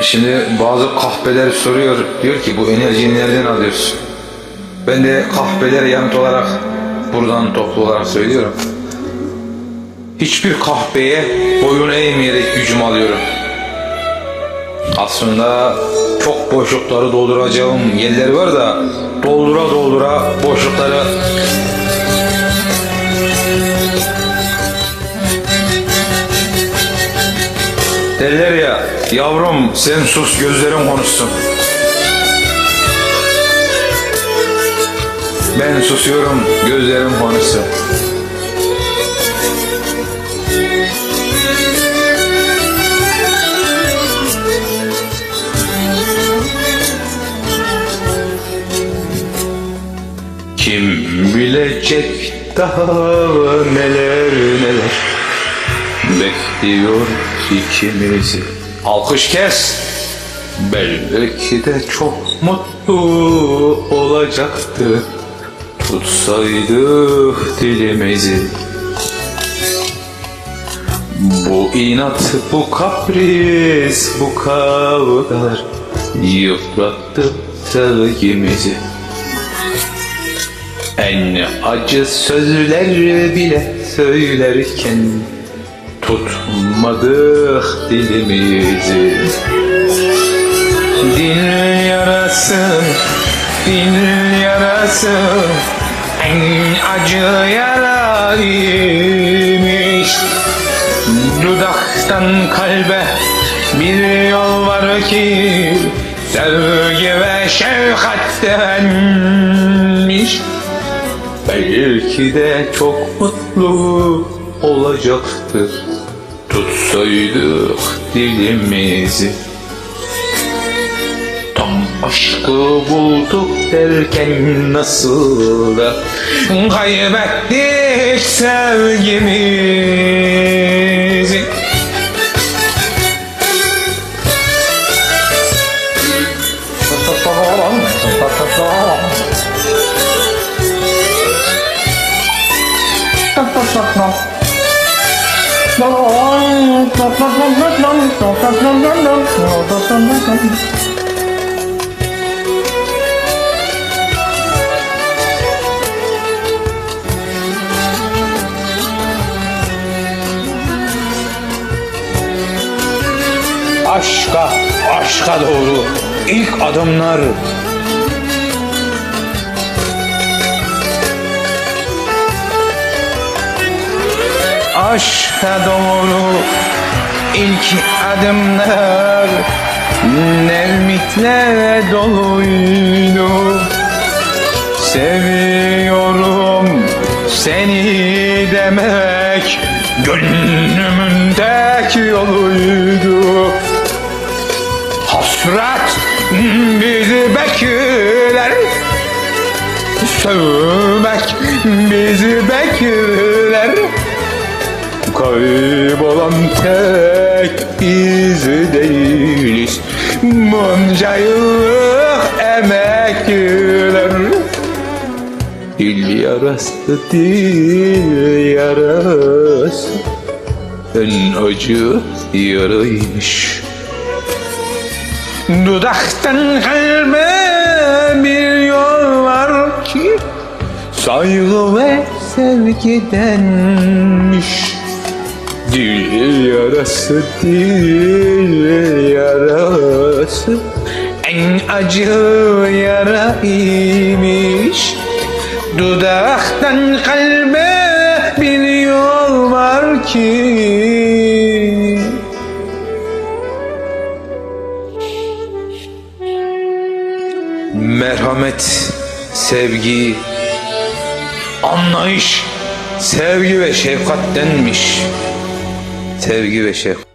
Şimdi bazı kahpeler soruyor. Diyor ki bu enerjiyi nereden alıyorsun? Ben de kahpelere yanıt olarak buradan toplu olarak söylüyorum. Hiçbir kahpeye boyun eğmeyerek gücümü alıyorum. Aslında çok boşlukları dolduracağım yerler var da doldura doldura boşlukları Derler ya yavrum sen sus gözlerin konuşsun. Ben susuyorum gözlerim konuşsun. Kim bilecek daha neler neler bekliyor ikimizi. Alkış kes. Belki de çok mutlu olacaktı. Tutsaydık dilimizi. Bu inat, bu kapris, bu kavgalar yıprattı sevgimizi. En acı sözler bile söylerken tutmadık dilimizi. Dil yarası, dil yarası en acı yaraymış. Dudaktan kalbe bir yol var ki sevgi ve şefkattenmiş. Belki de çok mutlu olacaktır Tutsaydık dilimizi. Tam aşkı bulduk derken nasıl da Kaybettik sevgimizi Aşka, aşka doğru ilk adımlar. Aşka doğru ilk adımlar Nevmitle doluydu. Seviyorum seni demek Gönlümün tek yoluydu. Hasret bizi bekler. Sevmek bizi bekler Kaybolan tek biz değiliz. Bunca yıllık emekler Dil yarası, dil yarası. En acı yaraymış Dudaktan kalbe bir yol var ki Saygı ve sevgidenmiş Dil yarası, dil yarası. En acı yaraymış Dudaktan kalbe bir yol var ki. Merhamet, sevgi, anlayış, sevgi ve şefkattenmiş. Sevgi ve şefkat.